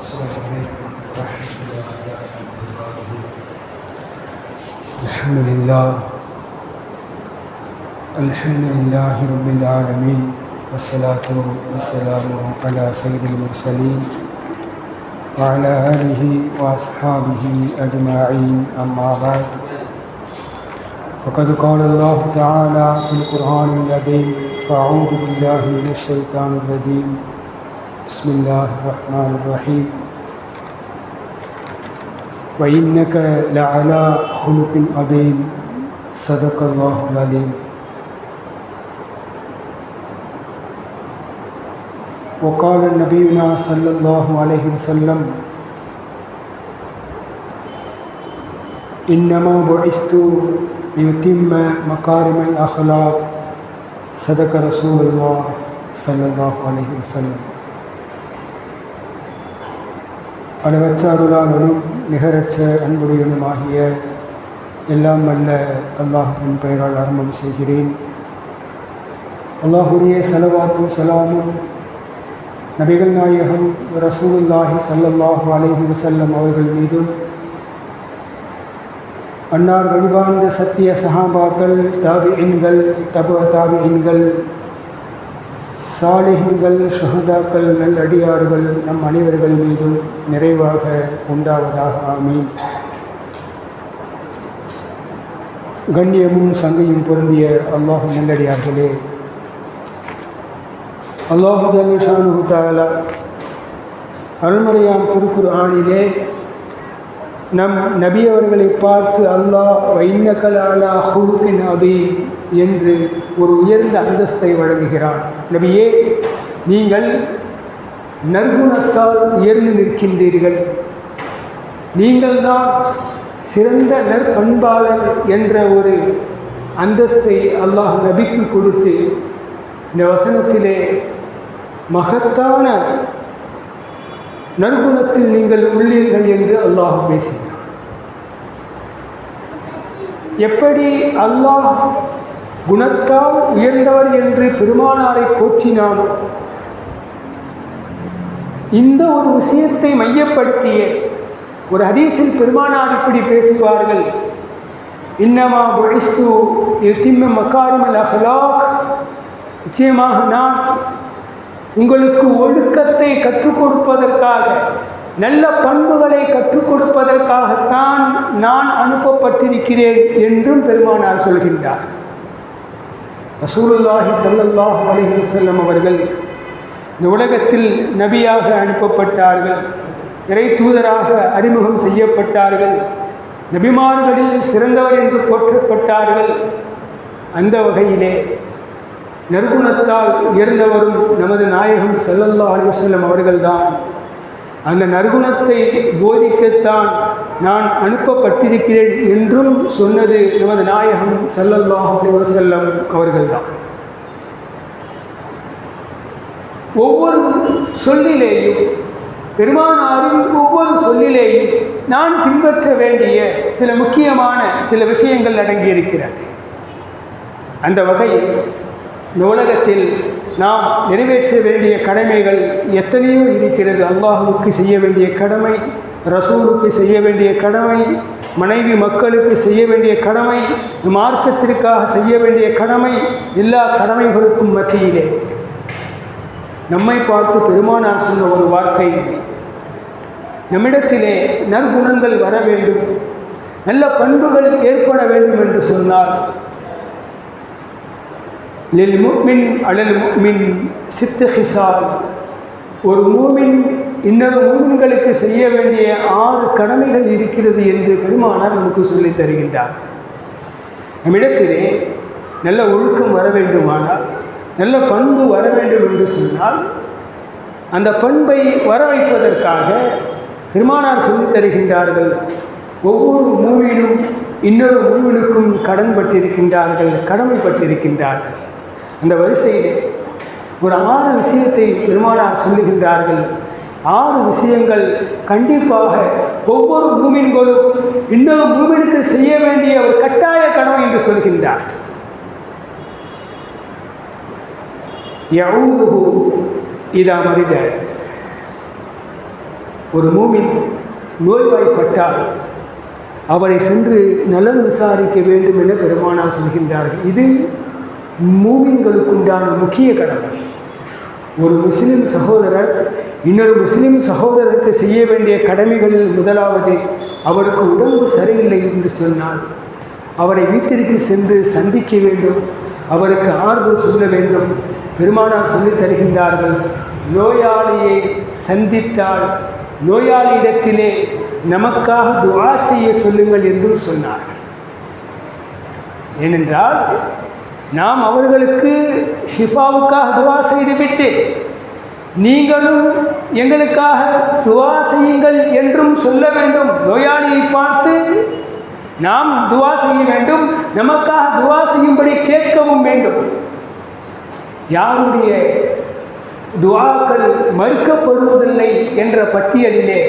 السلام عليكم ورحمة الله وبركاته الحمد لله الحمد لله رب العالمين والصلاة والسلام على سيد المرسلين وعلى آله وأصحابه أجمعين أما بعد. فقد قال الله تعالى في القرآن العظيم فأعوذ بالله من الشيطان الرجيم. بسم الله الرحمن الرحيم. وإنك لعلى خلق عظيم. صدق الله العليم وقال نبينا صلى الله عليه وسلم إنما بعثت ليتم مكارم الأخلاق. صدق رسول الله صلى الله عليه وسلم. அளவற்ற அருளாளனும் நிகரற்ற அன்புடையனுமாகிய எல்லாம் அல்ல அல்லாஹுவின் பெயரால் ஆரம்பம் செய்கிறேன். அல்லாஹுடைய செலவாத்தும் சலாமும் நபிகள் நாயகம் ரசூலுல்லாஹி சல்லல்லாஹு அலைஹி வசல்லம் அவர்கள் மீதும் அன்னார் வழிவார்ந்த சத்திய சஹாபாக்கள் தாவி எண்கள் தப தாவி எண்கள் சாலிகங்கள் ஷஹதாக்கள் நல்லடியார்கள் நம் அனைவர்கள் மீதும் நிறைவாக உண்டாவதாக. ஆமீன். கண்ணியமும் சங்கையும் பொருந்திய அல்லாஹு நல்லடியார்களே. அல்லாஹு ஜல்ஷானு தாலா அருள்மறையாம் திருக்குர் ஆணிலே நம் நபி அவர்களை பார்த்து அல்லாஹ் வைன்னகலாலா ஹுலுக்கின் அபி என்று ஒரு உயர்ந்த அந்தஸ்தை வழங்குகிறான். நபியே நீங்கள் நற்குணத்தால் உயர்ந்து நிற்கின்றீர்கள். நீங்கள்தான் சிறந்த நற்பண்பாளர் என்ற ஒரு அந்தஸ்தை அல்லாஹ் நபிக்கு கொடுத்து இந்த வசனத்திலே மகத்தான நற்குணத்தில் நீங்கள் உள்ளீர்கள் என்று அல்லாஹ் பேசினார் எப்படி அல்லாஹ் குணத்தால் உயர்ந்தவர் என்று பெருமானாரை போற்றினானோ இந்த ஒரு விஷயத்தை மையப்படுத்திய ஒரு ஹதீஸில் பெருமானார் இப்படி பேசுவார்கள். இன்னமா பொழிஸ்து திம்ம மக்காரிமல் அஹ்லாக். நிச்சயமாக நான் உங்களுக்கு ஒழுக்கத்தை கற்றுக் கொடுப்பதற்காக நல்ல பண்புகளை கற்றுக் கொடுப்பதற்காகத்தான் நான் அனுப்பப்பட்டிருக்கிறேன் என்றும் பெருமானார் சொல்கின்றார். ரசூலுல்லாஹி சல்லல்லாஹ் அலஹி செல்லம் அவர்கள் இந்த உலகத்தில் நபியாக அனுப்பப்பட்டார்கள் இறை தூதராக அறிமுகம் செய்யப்பட்டார்கள் நபிமார்களில் சிறந்தவர் என்று போற்றப்பட்டார்கள். அந்த வகையிலே நற்குணத்தால் உயர்ந்தவரும் நமது நாயகம் செல்லல்லா அலுவலம் அவர்கள்தான். அந்த நற்குணத்தை போதிக்கத்தான் நான் அனுப்பப்பட்டிருக்கிறேன் என்றும் சொன்னது நமது நாயகம் செல்லல்லாஹ் அலுவலம் அவர்கள்தான். ஒவ்வொரு சொல்லிலேயும் பெருமானாரின் ஒவ்வொரு சொல்லிலேயும் நான் பின்பற்ற வேண்டிய சில முக்கியமான சில விஷயங்கள் அடங்கியிருக்கிறது. அந்த வகையில் இந்த உலகத்தில் நாம் நிறைவேற்ற வேண்டிய கடமைகள் எத்தனையோ இருக்கிறது. அல்லாஹுக்கு செய்ய வேண்டிய கடமை ரசூலுக்கு செய்ய வேண்டிய கடமை மனைவி மக்களுக்கு செய்ய வேண்டிய கடமை மார்க்கத்திற்காக செய்ய வேண்டிய கடமை எல்லா கடமைகளுக்கும் மத்தியிலே. நம்மை பார்த்து பெருமானார் சொன்ன ஒரு வார்த்தை நம்மிடத்திலே நற்குணங்கள் வர வேண்டும் நல்ல பண்புகள் ஏற்பட வேண்டும் என்று சொன்னால் லில் முக்மின் அலல் முக்மின் சித்து ஹிசால் ஒரு மூமின் இன்னொரு மூமின்களுக்கு செய்ய வேண்டிய ஆறு கடமைகள் இருக்கிறது என்று பெருமானார் நமக்கு சொல்லித் தருகின்றார். நம்மிடத்திலே நல்ல ஒழுக்கம் வர வேண்டுமானால் நல்ல பண்பு வர வேண்டும் என்று சொன்னால் அந்த பண்பை வர வைப்பதற்காக பெருமானார் சொல்லித் தருகின்றார்கள். ஒவ்வொரு மூவிலும் இன்னொரு மூவினுக்கும் கடன்பட்டிருக்கின்றார்கள் கடமைப்பட்டிருக்கின்றார்கள். அந்த வரிசையிலே ஒரு ஆறு விஷயத்தை பெருமானார் சொல்லுகின்றார்கள். ஆறு விஷயங்கள் கண்டிப்பாக ஒவ்வொரு பூமின்களும் இன்னொரு பூமிக்கு செய்ய வேண்டிய ஒரு கட்டாய கடமை என்று சொல்கின்றார். யவுதுஹு இதா மறித ஒரு மூமின் நோய்வாய்ப்பட்டால் அவரை சென்று நலன் விசாரிக்க வேண்டும் என பெருமானார் சொல்கின்றார்கள். இது மூமின்களுக்குண்டான முக்கிய கடமை. ஒரு முஸ்லிம் சகோதரர் இன்னொரு முஸ்லிம் சகோதரருக்கு செய்ய வேண்டிய கடமைகளில் முதலாவது அவருக்கு உடம்பு சரியில்லை என்று சொன்னால் அவரை வீட்டிற்கு சென்று சந்திக்க வேண்டும் அவருக்கு ஆறுதல் சொல்ல வேண்டும். பெருமானார் சொல்லித் தருகின்றார்கள் நோயாளியை சந்தித்தால் நோயாளியிடத்திலே நமக்காக துவா செய்ய சொல்லுங்கள் என்றும் சொன்னார்கள். ஏனென்றால் நாம் அவர்களுக்கு ஷிஃபாவுக்காக துவா செய்துவிட்டு நீங்களும் எங்களுக்காக துவா செய்யுங்கள் என்றும் சொல்ல வேண்டும். நோயாளியை பார்த்து நாம் துவா செய்ய வேண்டும். நமக்காக துவா செய்யும்படி கேட்கவும் வேண்டும். யாருடைய துவாக்கள் மறுக்கப்படுவதில்லை என்ற பட்டியலிலே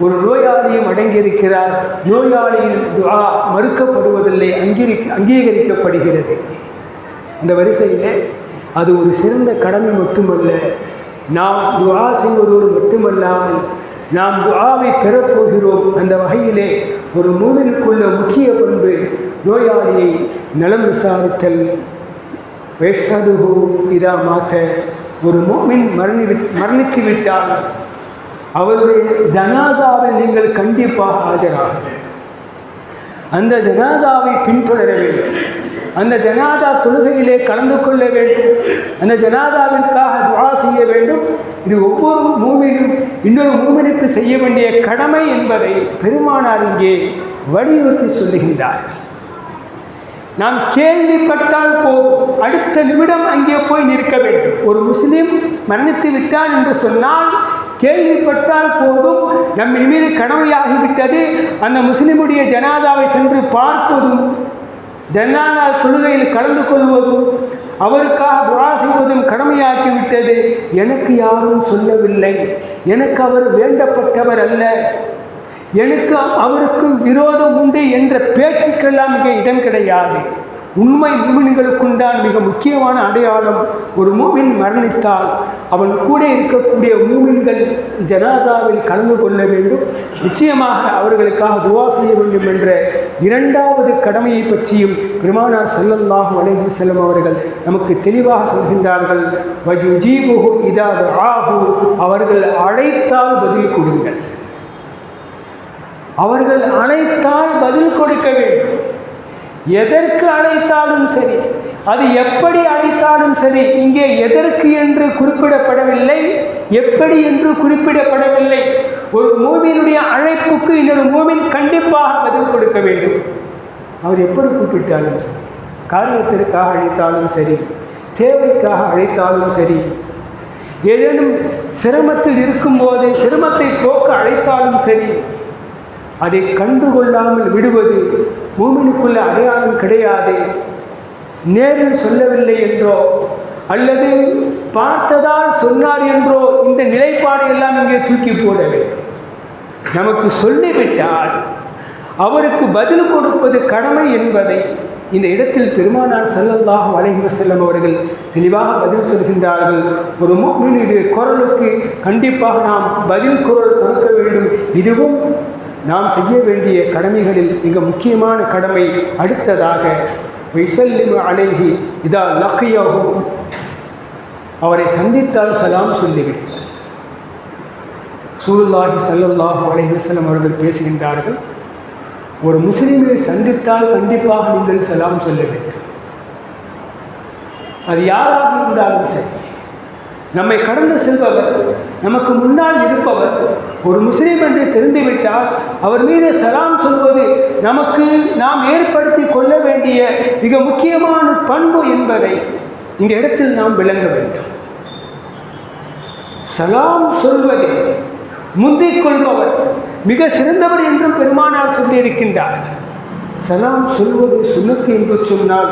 ஒரு நோயாளியும் அடங்கியிருக்கிறார். நோயாளியின் துவா மறுக்கப்படுவதில்லை அங்கீகரி அங்கீகரிக்கப்படுகிறது. இந்த வரிசையில் அது ஒரு சிறந்த கடமை மட்டுமல்ல. நாம் துவா செய்வதோடு மட்டுமல்லாமல் நாம் துவாவை பெறப்போகிறோம் அந்த வகையிலே ஒரு மூவினுக்குள்ள முக்கிய பண்பு நோயாளியை நலம் விசாரித்தல். வேஷ்டதுகு இதா மாத்த ஒரு மோமின் மரணி மரணித்து விட்டால் அவருடைய ஜனாதாவை நீங்கள் கண்டிப்பாக ஆஜராக அந்த ஜனாதாவை பின்தொடர வேண்டும் அந்த ஜனாதா தொழுகையிலே கலந்து கொள்ள வேண்டும். அந்த ஜனாதாவிற்காக துவா செய்ய வேண்டும். இது ஒவ்வொரு மூவிலும் இன்னொரு மூவினுக்கு செய்ய வேண்டிய கடமை என்பதை பெருமானார் இங்கே வலியுறுத்தி சொல்லுகின்றார். நாம் கேள்விப்பட்டால் போதும். அடுத்த நிமிடம் அங்கே போய் நிற்க வேண்டும். ஒரு முஸ்லீம் மரணித்து விட்டான் என்று சொன்னால் கேள்விப்பட்டால் போதும். நம்ம மீது கடமையாகிவிட்டது. அந்த முஸ்லிமுடைய ஜனாதாவை சென்று பார்ப்பதும் ஜனாதா தொழுகையில் கலந்து கொள்வதும் அவருக்காக துரா செய்வதும் கடமையாக்கிவிட்டது எனக்கு யாரும் சொல்லவில்லை. எனக்கு அவர் வேண்டப்பட்டவர் அல்ல. எனக்கு அவருக்கும் விரோதம் உண்டு என்ற பேச்சுக்கெல்லாம் இங்கே இடம் கிடையாது. உண்மை மூமின்களுக்குண்டான் மிக முக்கியமான அடையாளம் ஒரு மூமின் மரணித்தால் அவன் கூட இருக்கக்கூடிய மூமின்கள் ஜனாதாவில் கலந்து கொள்ள வேண்டும். நிச்சயமாக அவர்களுக்காக துவா செய்ய வேண்டும் என்ற இரண்டாவது கடமையை பற்றியும் பெருமானார் ஸல்லல்லாஹு அலைஹி செல்லும் அவர்கள் நமக்கு தெளிவாக சொல்கின்றார்கள். வஜுஜீபுஹு இதா ஆஹு அவர்கள் அழைத்தால் பதில் கொடுங்கள். அவர்கள் அழைத்தால் பதில் கொடுக்க வேண்டும். எதற்கு அழைத்தாலும் சரி அது எப்படி அழைத்தாலும் சரி இங்கே எதற்கு என்று குறிப்பிடப்படவில்லை. எப்படி என்று குறிப்பிடப்படவில்லை. ஒரு மூவியினுடைய அழைப்புக்கு இன்னொரு மூவின் கண்டிப்பாக பதில் கொடுக்க வேண்டும். அவர் எப்படி குறிப்பிட்டாலும் சரி காரணத்திற்காக அழைத்தாலும் சரி தேவைக்காக அழைத்தாலும் சரி ஏதேனும் சிரமத்தில் இருக்கும்போது சிரமத்தை போக்க அழைத்தாலும் சரி அதை கண்டுகொள்ளாமல் விடுவது மூமினுக்குள்ள அடையாளம் கிடையாது. நேரில் சொல்லவில்லை என்றோ அல்லது பார்த்ததால் சொன்னார் என்றோ இந்த நிலைப்பாடு எல்லாம் இங்கே தூக்கி போட வேண்டும். நமக்கு சொல்லிவிட்டால் அவருக்கு பதில் கொடுப்பது கடமை என்பதை இந்த இடத்தில் பெருமானார் ஸல்லல்லாஹு வளைகிற செல்லும் அவர்கள் தெளிவாக பதில் சொல்கின்றார்கள். ஒரு முக்மினுடைய குரலுக்கு கண்டிப்பாக நாம் பதில் குரல் கொடுக்க வேண்டும். இதுவும் நாம் செய்ய வேண்டிய கடமைகளில் மிக முக்கியமான கடமை. அடுத்ததாக விசல்லிமு அழகி இதா லக்கியாகும் அவரை சந்தித்தால் சலாம் சொல்லிவிட்டார் சூருல்லாஹி சல்லல்லாஹு அலைஹசலம் அவர்கள் பேசுகின்றார்கள். ஒரு முஸ்லீமை சந்தித்தால் கண்டிப்பாக நீங்கள் சலாம் சொல்ல வேண்டும் அது யாராக இருந்தாலும் சரி. நம்மை கடந்து செல்பவர் நமக்கு முன்னால் இருப்பவர். ஒரு முஸ்லீம் என்று தெரிந்துவிட்டால் அவர் மீது சலாம் சொல்வது நமக்கு நாம் ஏற்படுத்தி கொள்ள வேண்டிய மிக முக்கியமான பண்பு என்பதை இந்த இடத்தில் நாம் விளங்க வேண்டும். சலாம் சொல்வது முந்திக் கொள்பவர் மிக சிறந்தவர் என்றும் பெருமானார் சொல்லியிருக்கின்றார். சலாம் சொல்வது சுனத்து என்று சொன்னால்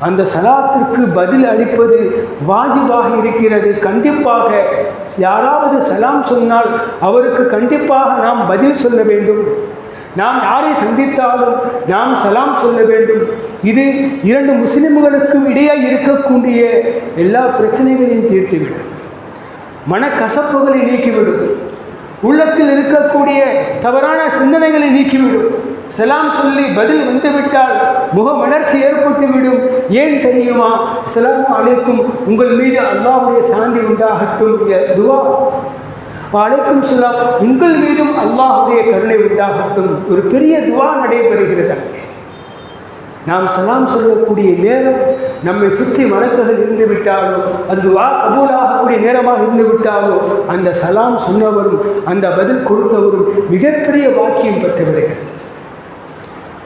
அந்த சலாத்திற்கு பதில் அளிப்பது வாஜிபாக இருக்கிறது. கண்டிப்பாக யாராவது சலாம் சொன்னால் அவருக்கு கண்டிப்பாக நாம் பதில் சொல்ல வேண்டும். நாம் யாரை சந்தித்தாலும் நாம் சலாம் சொல்ல வேண்டும். இது இரண்டு முஸ்லிம்களுக்கும் இடையே இருக்கக்கூடிய எல்லா பிரச்சனைகளையும் தீர்த்துவிடும். மனக்கசப்புகளை நீக்கிவிடும். உள்ளத்தில் இருக்கக்கூடிய தவறான சிந்தனைகளை நீக்கிவிடும். சலாம் சொல்லி பதில் வந்துவிட்டால் முகமலர்ச்சி ஏற்பட்டுவிடும் ஏன் தெரியுமா? சலாம் அழைக்கும் உங்கள் மீது அல்லாவுடைய சாந்தி உண்டாகட்டும் துவா. அழைக்கும் செலாம். உங்கள் மீதும் அல்லாஹுடைய கருணை உண்டாகட்டும். ஒரு பெரிய துவா நடைபெறுகிறது. நாம் சலாம் சொல்லக்கூடிய நேரம் நம்மை சுற்றி வழக்குகள் இருந்து விட்டாலோ அது வா கபூலாகக்கூடிய நேரமாக இருந்துவிட்டாலோ அந்த சலாம் சொன்னவரும் அந்த பதில் கொடுத்தவரும் மிகப்பெரிய வாக்கியம் பெற்றவர்கள்.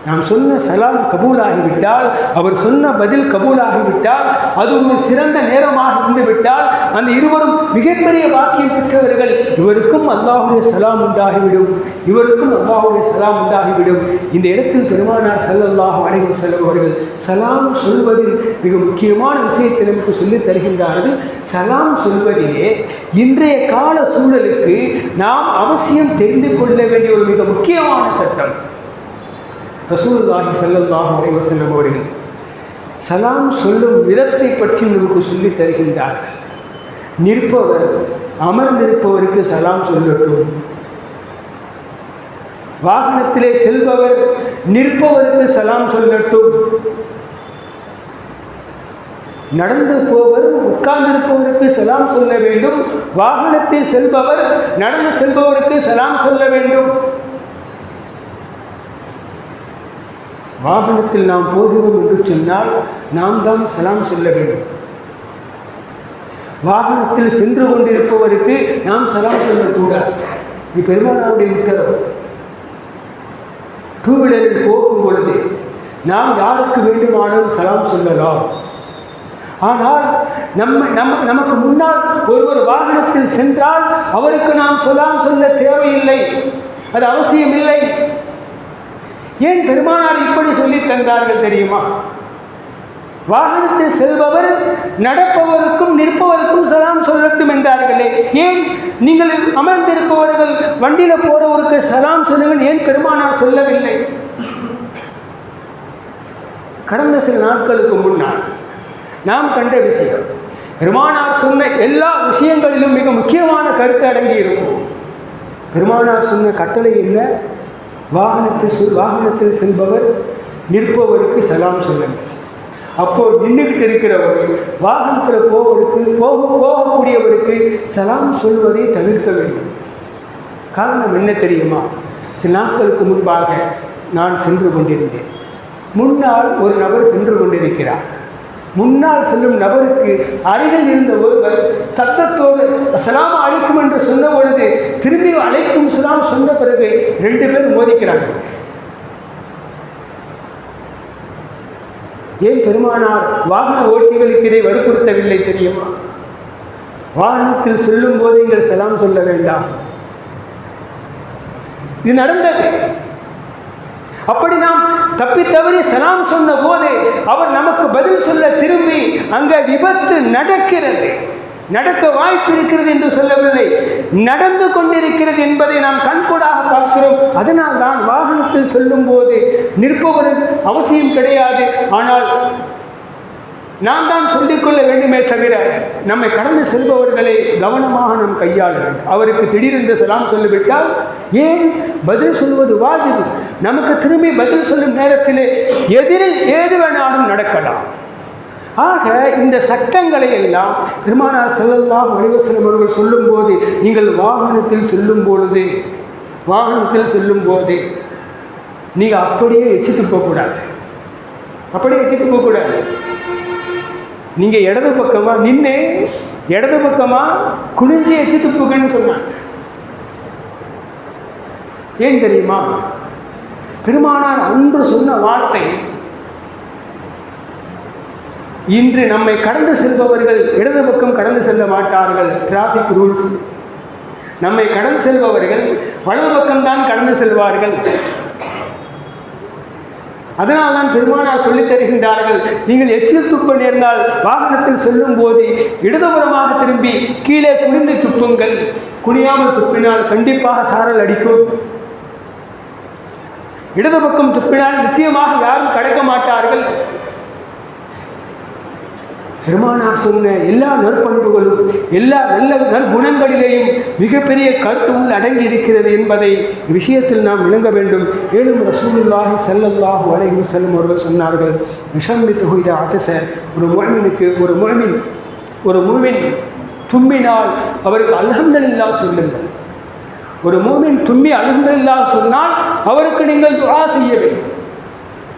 நாம் சொன்ன சலாம் கபூலாகிவிட்டால் அவர் சொன்ன பதில் கபூலாகிவிட்டால் அது ஒரு சிறந்த நேரமாக இருந்துவிட்டால் அந்த இருவரும் மிகப்பெரிய வாக்கியம் பெற்றவர்கள். இவருக்கும் அல்லாஹுடைய சலாம் உண்டாகிவிடும். இவருக்கும் அல்லாஹுடைய சலாம் உண்டாகிவிடும். இந்த இடத்தில் பெருமானார் ஸல்லல்லாஹு அலைஹி செல்பவர்கள் சலாம் சொல்வதில் மிக முக்கியமான விஷயத்தை நமக்கு சொல்லித் தருகின்றார்கள். சலாம் சொல்வதிலே இன்றைய கால சூழலுக்கு நாம் அவசியம் தெரிந்து கொள்ள வேண்டிய ஒரு மிக முக்கியமான சட்டம். ரசூல்லாஹி ஸல்லல்லாஹு அலைஹி செல்லும் அவர்கள் சலாம் சொல்லும் விதத்தை பற்றி நமக்கு சொல்லி தருகின்றார்கள் நிற்பவர் அமர்ந்திருப்பவருக்கு சலாம் சொல்லட்டும். வாகனத்திலே செல்பவர் நிற்பவருக்கு சலாம் சொல்லட்டும். நடந்து போவர் உட்கார்ந்திருப்பவருக்கு சலாம் சொல்ல வேண்டும். வாகனத்தில் செல்பவர் நடந்து செல்பவருக்கு சலாம் சொல்ல வேண்டும். வாகனத்தில் நாம் போகிறோம் என்று சொன்னால் நாம் தான் சலாம் சொல்ல வேண்டும். வாகனத்தில் சென்று கொண்டிருப்பவருக்கு நாம் சலாம் சொல்லக்கூடாது. இது பெருமானாருடைய உத்தரவு. டூ வீலரில் போகும் பொழுது நாம் யாருக்கு வேண்டுமானாலும் சலாம் சொல்லலாம். ஆனால் நம்ம நம்ம நமக்கு முன்னால் ஒருவர் வாகனத்தில் சென்றால் அவருக்கு நாம் சொல்லாம் சொல்ல தேவையில்லை. அது அவசியமில்லை. ஏன் பெருமானார் இப்படி சொல்லி தந்தார்கள் தெரியுமா? வாகனத்தில் செல்பவர் நடப்பவருக்கும் நிற்பவருக்கும் சலாம் சொல்லட்டும் என்றார்களே. ஏன் நீங்கள் அமர்ந்திருப்பவர்கள் வண்டியில் போறவருக்கு சலாம் சொல்லுங்கள் ஏன் பெருமானார் சொல்லவில்லை? கடந்த சில நாட்களுக்கு முன்னால் நாம் கண்ட விஷயம் பெருமானார் சொன்ன எல்லா விஷயங்களிலும் மிக முக்கியமான கருத்து அடங்கி இருக்கும் பெருமானார் சொன்ன கட்டளை இல்லை வாகனத்தில் வாகனத்தில் செல்பவர் நிற்பவருக்கு சலாம் சொல்லுங்கள் அப்போ நின்றுக்கிட்டு இருக்கிறவர் வாகனத்தில் போவருக்கு போக போகக்கூடியவருக்கு சலாம் சொல்வதை தவிர்க்க வேண்டும். காரணம் என்ன தெரியுமா? சில நாட்களுக்கு முன்பாக நான் சென்று கொண்டிருந்தேன். முன்னால் ஒரு நபர் சென்று கொண்டிருக்கிறார். முன்னால் செல்லும் நபருக்கு அருகில் இருந்த ஒருவர் சத்தத்தோடு சலாம் அழைக்கும் என்று சொன்ன பொழுது திரும்பி அழைக்கும் சலாம் சொன்ன பிறகு ரெண்டு பேர் மோதிக்கிறாங்க ஏன் பெருமானார் வாகன ஓட்டிகளுக்கு இதை வற்புறுத்தவில்லை தெரியுமா? வாகனத்தில் செல்லும் போது நீங்கள் சலாம் சொல்ல வேண்டாம். இது நடந்தது. அப்படி நாம் தப்பி தவறி சலாம் சொன்ன போது அவர் நமக்கு பதில் சொல்ல திரும்பி அங்கே விபத்து நடக்கிறது. நடக்க வாய்ப்பு இருக்கிறது என்று சொல்லவில்லை. நடந்து கொண்டிருக்கிறது என்பதை நாம் கண்கூடாக பார்க்கிறோம். அதனால் தான் வாகனத்தில் செல்லும் போது நிற்பவர் அவசியம் கிடையாது. ஆனால் நாம் தான் சொல்லிக்கொள்ள வேண்டுமே தவிர நம்மை கடந்து செல்பவர்களை கவனமாக நாம் கையாள வேண்டும். அவருக்கு திடீரென்று சலாம் சொல்லிவிட்டால் ஏன் பதில் சொல்வது வாஜிபு? நமக்கு திரும்பி பதில் சொல்லும் நேரத்திலே எதிரில் ஏது வேணாலும் நடக்கலாம். ஆக இந்த சட்டங்களை எல்லாம் பெருமானார் செல்லலாம் வடிவசலம் அவர்கள் சொல்லும்போது நீங்கள் வாகனத்தில் செல்லும் பொழுது வாகனத்தில் செல்லும் போது நீங்கள் அப்படியே எச்சித்து போகக்கூடாது. அப்படியே எச்சித்து போகக்கூடாது. நீங்கள் இடது பக்கமாக நின்று இடது பக்கமாக குனிஞ்சி எச்சு துப்புகன்னு சொன்னாங்க. ஏன் தெரியுமா? பெருமானார் அன்று சொன்ன வார்த்தை இன்று நம்மை கடந்து செல்பவர்கள் இடது பக்கம் கடந்து செல்ல மாட்டார்கள் டிராஃபிக் ரூல்ஸ் நம்மை கடந்து செல்பவர்கள் வலது பக்கம்தான் கடந்து செல்வார்கள். அதனால் தான் பெருமானார் சொல்லித் தருகின்றார்கள் நீங்கள் எச்சில் துப்ப நேர்ந்தால் வாகனத்தில் செல்லும் போது இடதுபுறமாக திரும்பி கீழே குனிந்து துப்புங்கள். குனியாமல் துப்பினால் கண்டிப்பாக சாரல் அடிக்கும். இடது பக்கம் துப்பினால் நிச்சயமாக யாரும் கிடைக்க மாட்டார்கள். பெருமானார் சொன்ன எல்லா நற்பண்புகளும் எல்லா நல்ல நற்குணங்களிலேயும் மிகப்பெரிய கருத்தும் அடங்கி இருக்கிறது என்பதை விஷயத்தில் நாம் விளங்க வேண்டும். மேலும் ரசூலுல்லாஹி ஸல்லல்லாஹு அலைஹி செல்லும் அவர்கள் சொன்னார்கள் விஷம்பித்து ஹுய்த அதச ஒரு முழமினுக்கு ஒரு முழமின் ஒரு முழுவின் தும்பினால் அவருக்கு அல்ஹம்துலில்லா சொல்லுங்கள். ஒரு மூமின் தும்பி அல்ஹம்துலில்லா சொன்னால் அவருக்கு நீங்கள் துரா செய்ய வேண்டும்.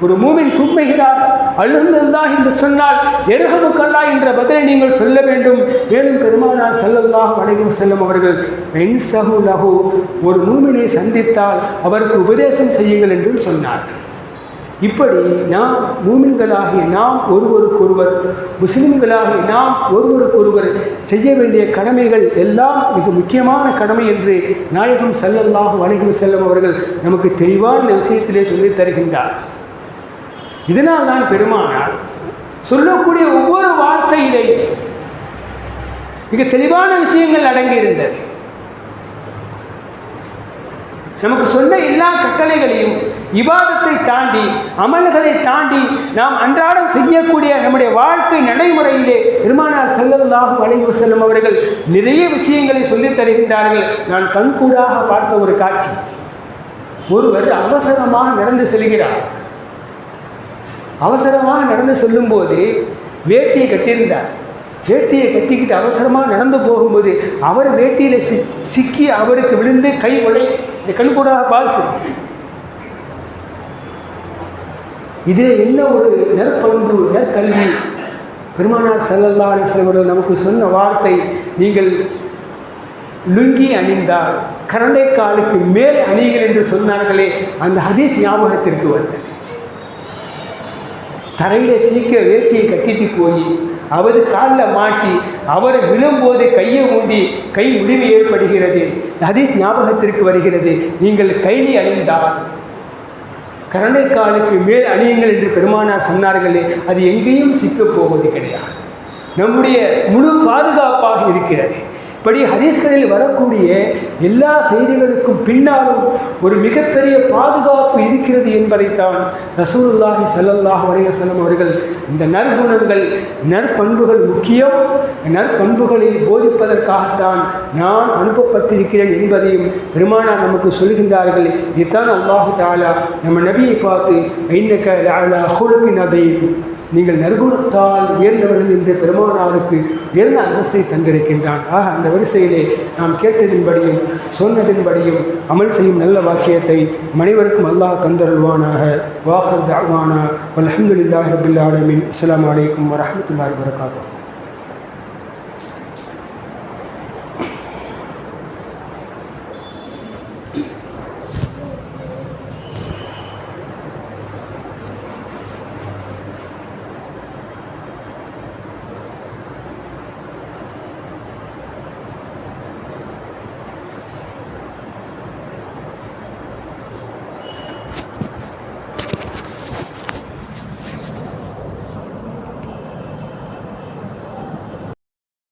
ஒரு மூமின் தும்புகிறார் அழுந்தல்லா என்று சொன்னால் எருகமுக்கல்லா என்ற பதிலை நீங்கள் சொல்ல வேண்டும். மேலும் பெருமானார் செல்லல்லாக வணங்கும் செல்லும் அவர்கள் பெண் சகு லகு ஒரு மூமினை சந்தித்தால் அவருக்கு உபதேசம் செய்யுங்கள் என்றும் சொன்னார். இப்படி நாம் மூமின்களாகிய நாம் ஒருவருக்கொருவர் முஸ்லிம்களாகிய நாம் ஒருவருக்கொருவர் செய்ய வேண்டிய கடமைகள் எல்லாம் மிக முக்கியமான கடமை என்று நாயகம் செல்லல்லாக வணிகம் செல்லும் அவர்கள் நமக்கு தெளிவான விஷயத்திலே சொல்லித் தருகின்றார். இதனால் தான் பெருமானார் சொல்லக்கூடிய ஒவ்வொரு வார்த்தையிலே மிக தெளிவான விஷயங்கள் அடங்கியிருந்தது. நமக்கு சொன்ன எல்லா கட்டளைகளையும் விவாதத்தை தாண்டி அமல்களை தாண்டி நாம் அன்றாடம் செய்யக்கூடிய நம்முடைய வாழ்க்கை நடைமுறையிலே பெருமானார் செல்லல்லாக வளைவு செல்லும் அவர்கள் நிறைய விஷயங்களை சொல்லித் தருகின்றார்கள். நான் கண்கூடாக பார்த்த ஒரு காட்சி. ஒருவர் அவசரமாக நடந்து செல்கிறார். அவசரமாக நடந்து செல்லும்போது வேட்டியை கட்டியிருந்தார். வேட்டியை கட்டிக்கிட்டு அவசரமாக நடந்து போகும்போது அவர் வேட்டியில் சி சிக்கி அவருக்கு விழுந்து கை உடை இந்த கண்கூடாக பார்த்து இது என்ன ஒரு நெற்பண்பு நெற்கல்வி? பெருமானார் செல்லல்லா அலிஸ்லவர்கள் நமக்கு சொன்ன வார்த்தை நீங்கள் லுங்கி அணிந்தால் கரண்டைக்காலுக்கு மேல் அணிகள் என்று சொன்னார்களே அந்த ஹதீஸ் ஞாபகத்திற்கு வந்தேன் தரையில் சீக்கிர வேட்டியை கட்டிட்டு போய் அவர் காலில் மாட்டி அவர் விழும்போது கையை மூடி கை முடிவு ஏற்படுகிறது. அதே ஞாபகத்திற்கு வருகிறது. நீங்கள் கைலி அணிந்தால் கரண்டை காலுக்கு மேல் அணியுங்கள் என்று பெருமானார் சொன்னார்களே அது எங்கேயும் சிக்கப் போவது கிடையாது. நம்முடைய முழு பாதுகாப்பாக இருக்கிறது. இப்படி ஹதீஸ்களில் வரக்கூடிய எல்லா செய்திகளுக்கும் பின்னாலும் ஒரு மிகப்பெரிய பாதுகாப்பு இருக்கிறது என்பதைத்தான் ரசூலுல்லாஹி ஸல்லல்லாஹு வரையசலம் அவர்கள் இந்த நற்குணங்கள் நற்பண்புகள் முக்கியம். நற்பண்புகளை போதிப்பதற்காகத்தான் நான் அனுப்பப்பட்டிருக்கிறேன் என்பதையும் பெருமானார் நமக்கு சொல்கின்றார்கள். இதுதான் அல்லாஹு தாலா நம்ம நபியை பார்த்து ஐநக்க அலா ஹுலுபின் அதையும் நீங்கள் நற்குணத்தால் உயர்ந்தவர்கள் என்று பெருமானாருக்கு உயர்ந்த அந்தஸ்தை தந்திருக்கின்றான். ஆக அந்த வரிசையிலே நாம் கேட்டதின்படியும் சொன்னதின்படியும் அமல் செய்யும் நல்ல வாக்கியத்தை மனைவருக்கும் அல்லாஹ் தந்தருள்வானாக. வாஹர் தாவானா அலமதுல்லாஹி ரபில் அஸ்லாம் வலைக்கம் வரமத்துல்லாஹ் வரகாத்தூ